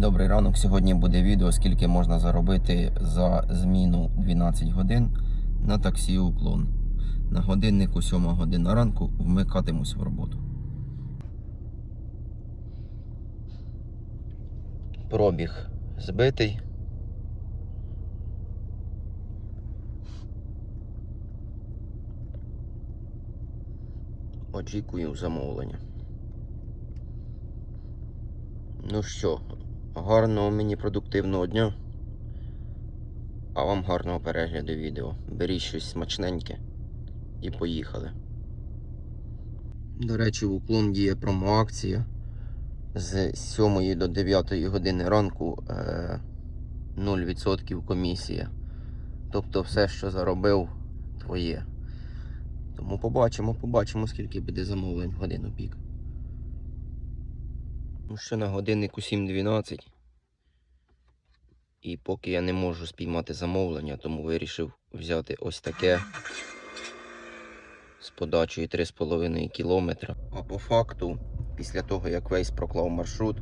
Добрий ранок. Сьогодні буде відео, скільки можна заробити за зміну 12 годин на таксі уклон. На годиннику 7 година ранку вмикатимусь в роботу. Пробіг збитий. Очікую замовлення. Ну що, гарного мені продуктивного дня. А вам гарного перегляду відео. Беріть щось смачненьке і поїхали. До речі, в уклон діє промоакція. З 7 до 9 години ранку е, 0% комісія. Тобто все, що заробив, твоє. Тому побачимо, побачимо, скільки буде замовлень в годину пік. Ще на годиннику 7.12. І поки я не можу спіймати замовлення, тому вирішив взяти ось таке з подачею 3,5 кілометра. А по факту, після того як весь проклав маршрут,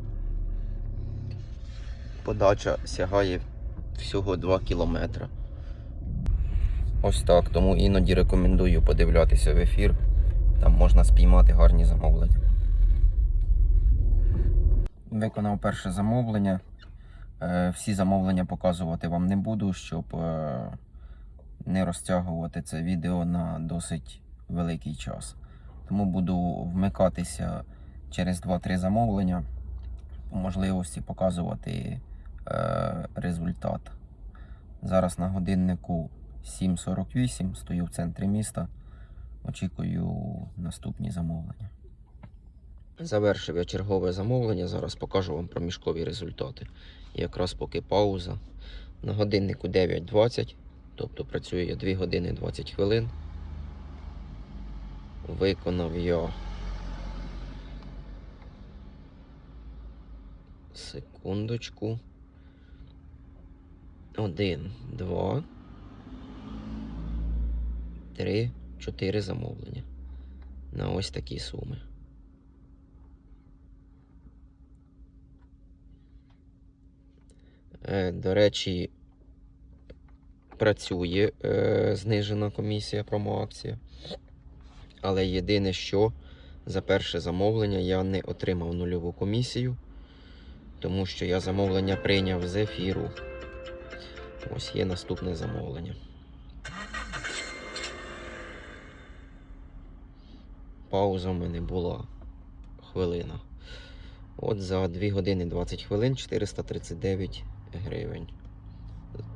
подача сягає всього 2 кілометра. Ось так, тому іноді рекомендую подивлятися в ефір. Там можна спіймати гарні замовлення. Виконав перше замовлення. Е, Всі замовлення показувати вам не буду, щоб е, не розтягувати це відео на досить великий час. Тому буду вмикатися через 2-3 замовлення, по можливості показувати е, результат. Зараз на годиннику 7.48, стою в центрі міста. Очікую наступні замовлення. Завершив я чергове замовлення. Зараз покажу вам проміжкові результати. І якраз поки пауза. На годиннику 9.20, тобто працюю я 2 години 20 хвилин. Виконав я секундочку. Один, два, три, чотири замовлення. На ось такі суми. До речі, працює е, знижена комісія промоакція. Але єдине, що за перше замовлення я не отримав нульову комісію, тому що я замовлення прийняв з ефіру. Ось є наступне замовлення. Пауза в мене була хвилина. От за 2 години 20 хвилин 439 гривень.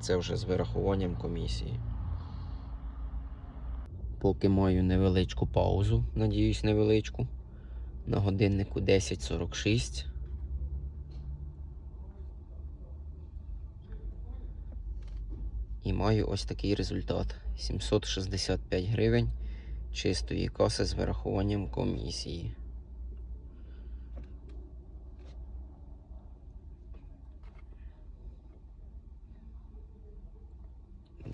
Це вже з вирахуванням комісії. Поки маю невеличку паузу, надіюсь, невеличку. На годиннику 10.46. І маю ось такий результат: 765 гривень чистої каси з вирахуванням комісії.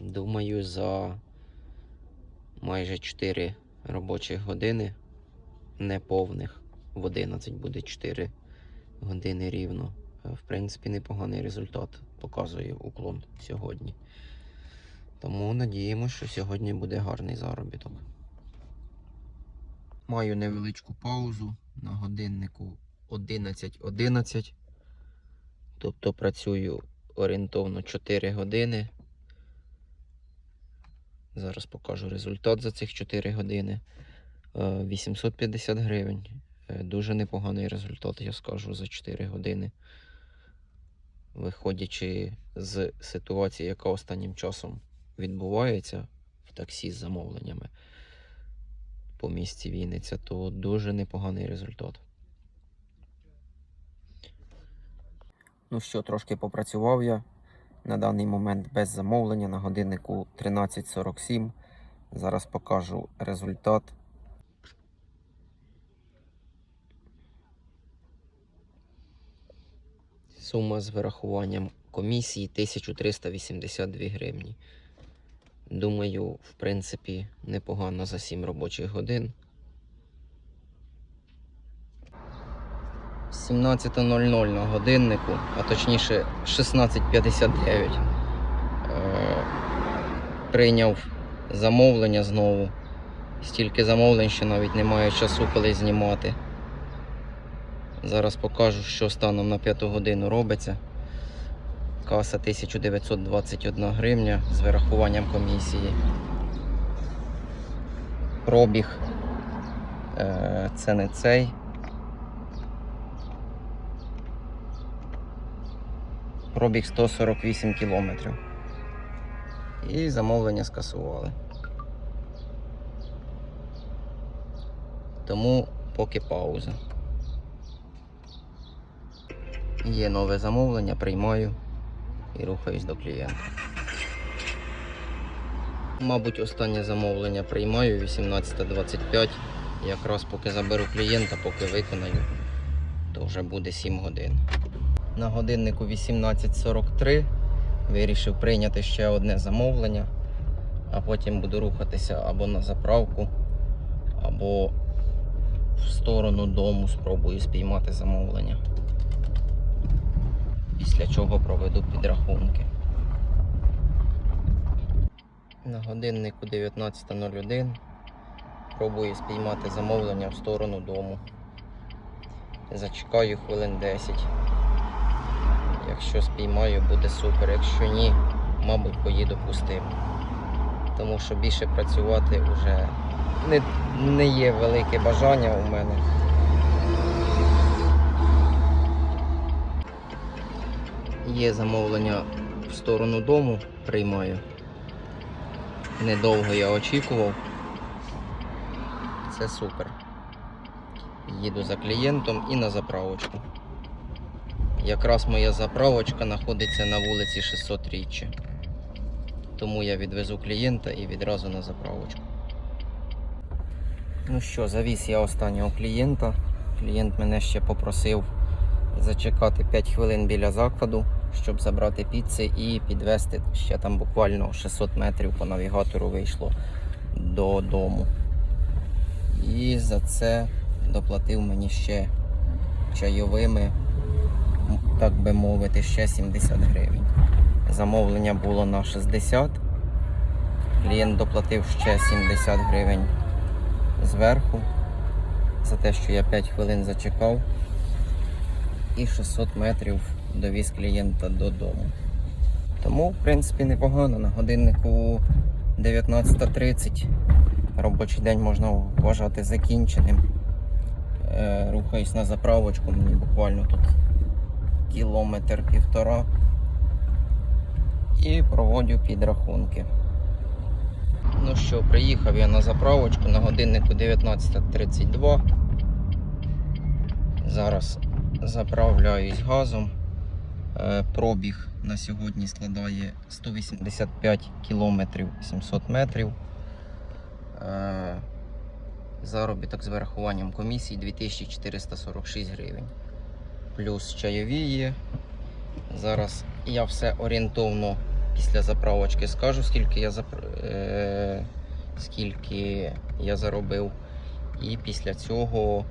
Думаю, за майже 4 робочих години неповних. В 11 буде 4 години рівно. Е, В принципі, непоганий результат показує уклон сьогодні. Тому надіємося, що сьогодні буде гарний заробіток. Маю невеличку паузу на годиннику 11.11. Тобто працюю орієнтовно 4 години. Зараз покажу результат за цих 4 години. Е, 850 гривень. Е, Дуже непоганий результат, я скажу, за 4 години. Виходячи з ситуації, яка останнім часом відбувається в таксі з замовленнями по місті Вінниця, то дуже непоганий результат. Ну що, трошки попрацював я. На даний момент без замовлення на годиннику 13.47. Зараз покажу результат. Сума з вирахуванням комісії 1382 гривні. Думаю, в принципі, непогано за 7 робочих годин. 17.00 на годиннику, а точніше 16.59. Е, прийняв замовлення знову. Стільки замовлень, що навіть немає часу, коли знімати. Зараз покажу, що станом на 5 годину робиться. Каса 1921 гривня з вирахуванням комісії. Пробіг. Е, Це не цей. Пробіг 148 кілометрів. І замовлення скасували. Тому поки пауза. Є нове замовлення, приймаю і рухаюсь до клієнта. Мабуть, останнє замовлення приймаю 18.25. Якраз поки заберу клієнта, поки виконаю, то вже буде 7 годин. На годиннику 18.43 вирішив прийняти ще одне замовлення, а потім буду рухатися або на заправку, або в сторону дому спробую спіймати замовлення. Після чого проведу підрахунки. На годиннику 19.01 пробую спіймати замовлення в сторону дому. Зачекаю хвилин 10. Якщо спіймаю, буде супер. Якщо ні, мабуть, поїду пустим. Тому що більше працювати вже не, не є велике бажання у мене. Є замовлення в сторону дому, приймаю. Недовго я очікував. Це супер. Їду за клієнтом і на заправочку. Якраз моя заправочка знаходиться на вулиці 600 річчя. Тому я відвезу клієнта і відразу на заправочку. Ну що, завіз я останнього клієнта. Клієнт мене ще попросив зачекати 5 хвилин біля закладу, щоб забрати піци і підвезти ще там буквально 600 метрів по навігатору вийшло додому. І за це доплатив мені ще чайовими, так би мовити, ще 70 гривень. Замовлення було на 60. Клієнт доплатив ще 70 гривень зверху за те, що я 5 хвилин зачекав. І 600 метрів довіз клієнта додому. Тому, в принципі, непогано. На годиннику 19.30 робочий день можна вважати закінченим. Е, Рухаюсь на заправочку, мені буквально тут кілометр півтора. І проводжу підрахунки. Ну що, приїхав я на заправочку на годиннику 19.32. Зараз заправляюсь газом. Е, Пробіг на сьогодні складає 185 кілометрів 700 метрів. Е, Заробіток з вирахуванням комісії 2446 гривень. Плюс чайові. Зараз я все орієнтовно після заправочки скажу, скільки я, запр... е... скільки я заробив. І після цього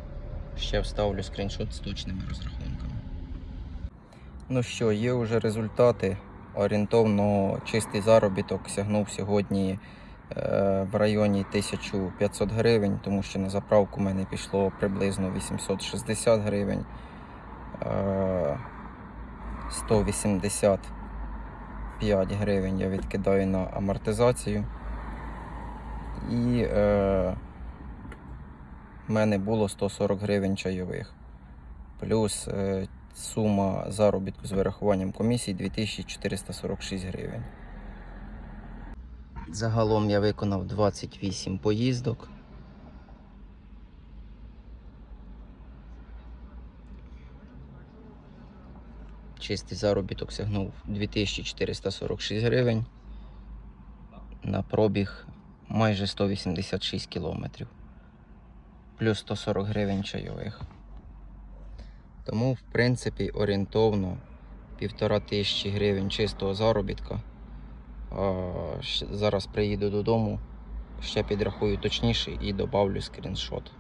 ще вставлю скріншот з точними розрахунками. Ну що, є вже результати. Орієнтовно чистий заробіток сягнув сьогодні е, в районі 1500 гривень, тому що на заправку в мене пішло приблизно 860 гривень. Е, 185 гривень я відкидаю на амортизацію. І е, в мене було 140 гривень чайових. Плюс е, сума заробітку з вирахуванням комісії 2446 гривень. Загалом я виконав 28 поїздок. Чистий заробіток сягнув 2446 гривень. На пробіг майже 186 кілометрів. Плюс 140 гривень чайових. Тому, в принципі, орієнтовно півтора тисячі гривень чистого заробітка. А, Зараз приїду додому, ще підрахую точніше і добавлю скріншот.